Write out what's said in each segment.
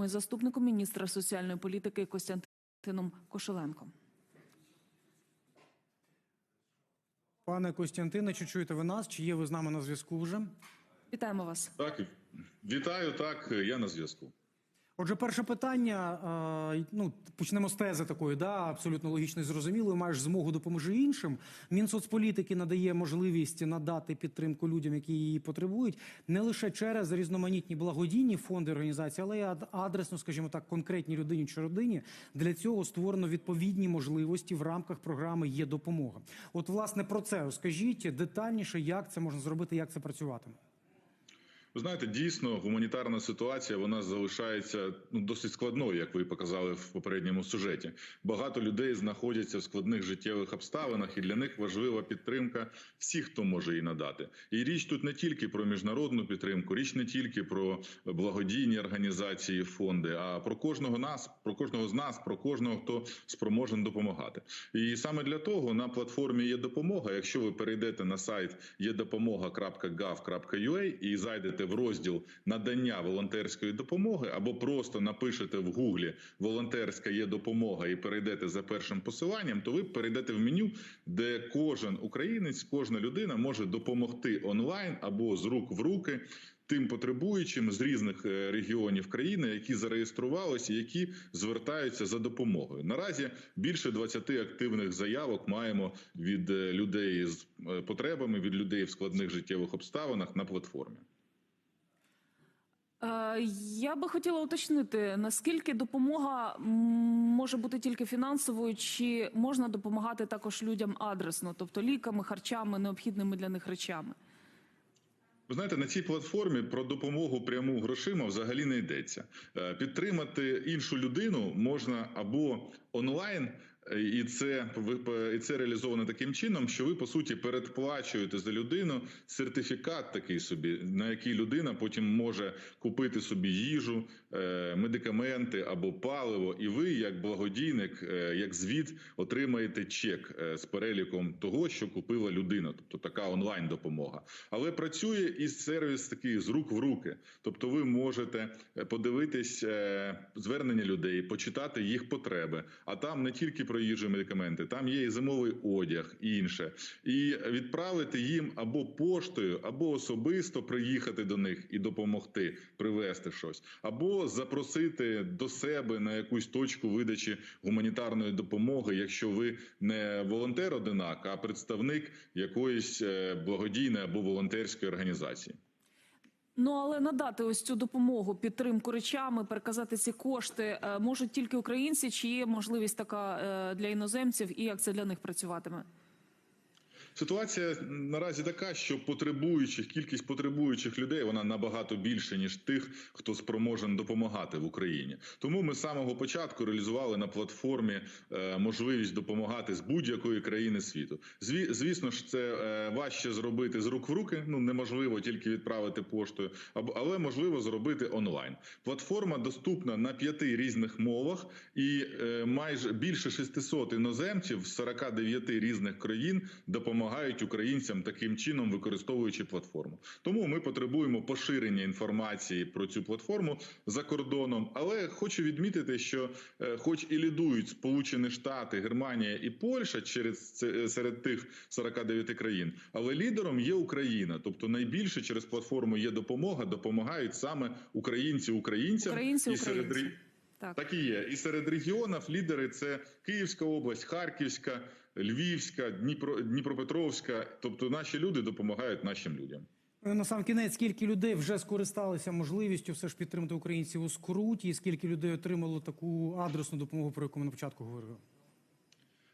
платформою заступником міністра соціальної політики Костянтином Кошеленком. Пане Костянтине, чи чуєте ви нас? Чи є ви з нами на зв'язку вже? Вітаємо вас. Так, вітаю. Так, я на зв'язку. Отже, перше питання. Ну почнемо з тези такої, да, абсолютно логічно і зрозуміло. Маєш змогу допоможи іншим. Мінсоцполітики надає можливість надати підтримку людям, які її потребують, не лише через різноманітні благодійні фонди організації, але й адресно, скажімо так, конкретній людині чи родині. Для цього створено відповідні можливості в рамках програми є допомога. От, власне, про це розкажіть детальніше, як це можна зробити, як це працюватиме. Ви знаєте, дійсно гуманітарна ситуація вона залишається ну досить складною, як ви показали в попередньому сюжеті. Багато людей знаходяться в складних життєвих обставинах, і для них важлива підтримка всіх, хто може її надати. І річ тут не тільки про міжнародну підтримку, річ не тільки про благодійні організації, фонди, а про кожного нас, про кожного з нас, про кожного, хто спроможен допомагати. І саме для того на платформі є допомога. Якщо ви перейдете на сайт єдопомога.gov.ua і зайдете в розділ надання волонтерської допомоги, або просто напишете в гуглі волонтерська є допомога і перейдете за першим посиланням, то ви перейдете в меню, де кожен українець, кожна людина може допомогти онлайн або з рук в руки. Тим потребуючим з різних е, регіонів країни, які зареєструвалися, які звертаються за допомогою. Наразі більше 20 активних заявок маємо від е, людей з е, потребами, від людей в складних життєвих обставинах на платформі. Е, Я би хотіла уточнити, наскільки допомога може бути тільки фінансовою, чи можна допомагати також людям адресно, тобто ліками, харчами, необхідними для них речами. Ви знаєте, на цій платформі про допомогу пряму грошима взагалі не йдеться. Е, Підтримати іншу людину можна або онлайн, і це ви- і це реалізовано таким чином, що ви по суті передплачуєте за людину сертифікат такий собі, на який людина потім може купити собі їжу, е, медикаменти або паливо, і ви, як благодійник, е, як звіт, отримаєте чек е, з переліком того, що купила людина, тобто така онлайн допомога. Але працює і сервіс такий з рук в руки. Тобто, ви можете е, подивитись е, звернення людей, почитати їх потреби. А там не тільки про їжу, медикаменти, там є і зимовий одяг, і інше, і відправити їм або поштою, або особисто приїхати до них і допомогти привезти щось, або запросити до себе на якусь точку видачі гуманітарної допомоги, якщо ви не волонтер одинак, а представник якоїсь е, благодійної або волонтерської організації. Ну але надати ось цю допомогу, підтримку речами, переказати ці кошти е, можуть тільки українці, чи є можливість така е, для іноземців, і як це для них працюватиме? Ситуація наразі така, що потребуючих кількість потребуючих людей вона набагато більше ніж тих, хто спроможен допомагати в Україні. Тому ми з самого початку реалізували на платформі е, можливість допомагати з будь-якої країни світу. Зві, звісно ж, це е, важче зробити з рук в руки. Ну неможливо тільки відправити поштою, або але можливо зробити онлайн. Платформа доступна на п'яти різних мовах, і е, майже більше 600 іноземців з 49 різних країн допомагають українцям таким чином, використовуючи платформу. Тому ми потребуємо поширення інформації про цю платформу за кордоном. Але хочу відмітити, що, е, хоч і лідують Сполучені Штати, Германія і Польща через це серед тих 49 країн, але лідером є Україна, тобто найбільше через платформу є допомога, допомагають саме українці українцям Українці і серед українцям. Так. так і є. І серед регіонів лідери це Київська область, Харківська, Львівська, Дніпро, Дніпропетровська. Тобто наші люди допомагають нашим людям. Е, На сам кінець, скільки людей вже скористалися можливістю все ж підтримати українців у скруті, і скільки людей отримало таку адресну допомогу, про яку ми на початку говорили?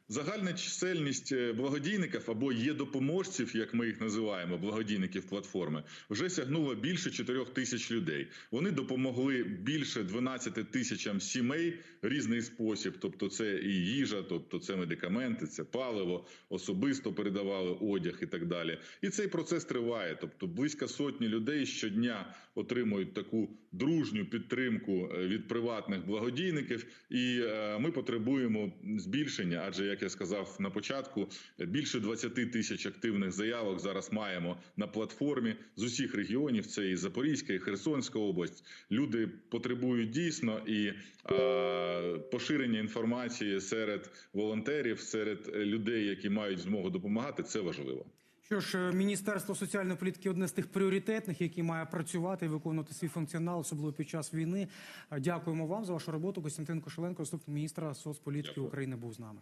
Загальна чисельність е, благодійників або є допоможців, як ми їх називаємо, благодійників платформи, вже сягнула більше 4 тисяч людей. Вони допомогли більше 12 тисячам сімей різний спосіб. Тобто, це і їжа, тобто це медикаменти, це паливо, особисто передавали одяг і так далі. І цей процес триває. Тобто, близько сотні людей щодня отримують таку дружню підтримку е, від приватних благодійників, і е, ми потребуємо збільшення, адже як як я сказав на початку, більше 20 тисяч активних заявок зараз маємо на платформі з усіх регіонів. Це і Запорізька, і Херсонська область. Люди потребують дійсно і е, поширення інформації серед волонтерів, серед людей, які мають змогу допомагати. Це важливо. Що ж, Міністерство соціальної політики одне з тих пріоритетних, які має працювати і виконувати свій функціонал, особливо під час війни. Дякуємо вам за вашу роботу. Костянтин Кошеленко, заступник міністра соцполітики Дякую. України, був з нами.